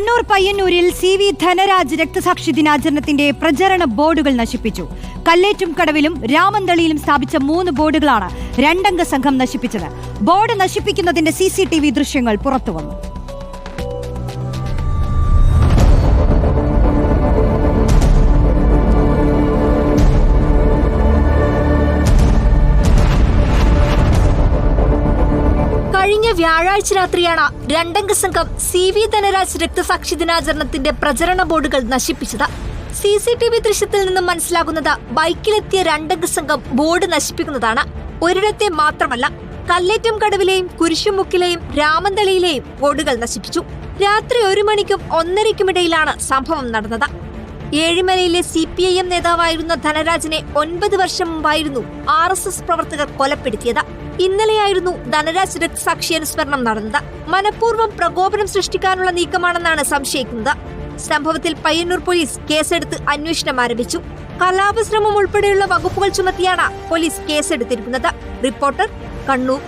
കണ്ണൂർ പയ്യന്നൂരിൽ C V Dhanraj രക്തസാക്ഷി ദിനാചരണത്തിന്റെ പ്രചരണ ബോർഡുകൾ നശിപ്പിച്ചു. കല്ലേറ്റും കടവിലും രാമന്തളിയിലും സ്ഥാപിച്ച മൂന്ന് ബോർഡുകളാണ് രണ്ടംഗ സംഘം നശിപ്പിച്ചത്. ബോർഡ് നശിപ്പിക്കുന്നതിന്റെ സി ദൃശ്യങ്ങൾ പുറത്തുവന്നു. കഴിഞ്ഞ വ്യാഴാഴ്ച രാത്രിയാണ് രണ്ടംഗ സംഘം സി വി ധനരാജ് രക്തസാക്ഷി ദിനാചരണത്തിന്റെ പ്രചരണ ബോർഡുകൾ നശിപ്പിച്ചത്. സി സി ടി വി ദൃശ്യത്തിൽ നിന്നും മനസ്സിലാകുന്നത് ബൈക്കിലെത്തിയ രണ്ടംഗ സംഘം ബോർഡ് നശിപ്പിക്കുന്നതാണ്. ഒരിടത്തെ മാത്രമല്ല കല്ലേറ്റം കടവിലെയും കുരിശുമുക്കിലെയും രാമന്തളിയിലെയും ബോർഡുകൾ നശിപ്പിച്ചു. രാത്രി ഒരു മണിക്കും ഒന്നരയ്ക്കുമിടയിലാണ് സംഭവം നടന്നത്. ഏഴിമലയിലെ സി പി ഐ എം നേതാവായിരുന്ന ധനരാജിനെ ഒൻപത് വർഷം മുമ്പായിരുന്നു ആർ എസ് എസ് പ്രവർത്തകർ കൊലപ്പെടുത്തിയത്. ഇന്നലെയായിരുന്നു ധനരാജ് രക്തസാക്ഷി അനുസ്മരണം നടന്നത്. മനഃപൂർവം പ്രകോപനം സൃഷ്ടിക്കാനുള്ള നീക്കമാണെന്നാണ് സംശയിക്കുന്നത്. സംഭവത്തിൽ പയ്യന്നൂർ പോലീസ് കേസെടുത്ത് അന്വേഷണം ആരംഭിച്ചു. കലാപശ്രമം ഉൾപ്പെടെയുള്ള വകുപ്പുകൾ ചുമത്തിയാണ് പോലീസ് കേസെടുത്തിരിക്കുന്നത്. റിപ്പോർട്ടർ കണ്ണൂർ.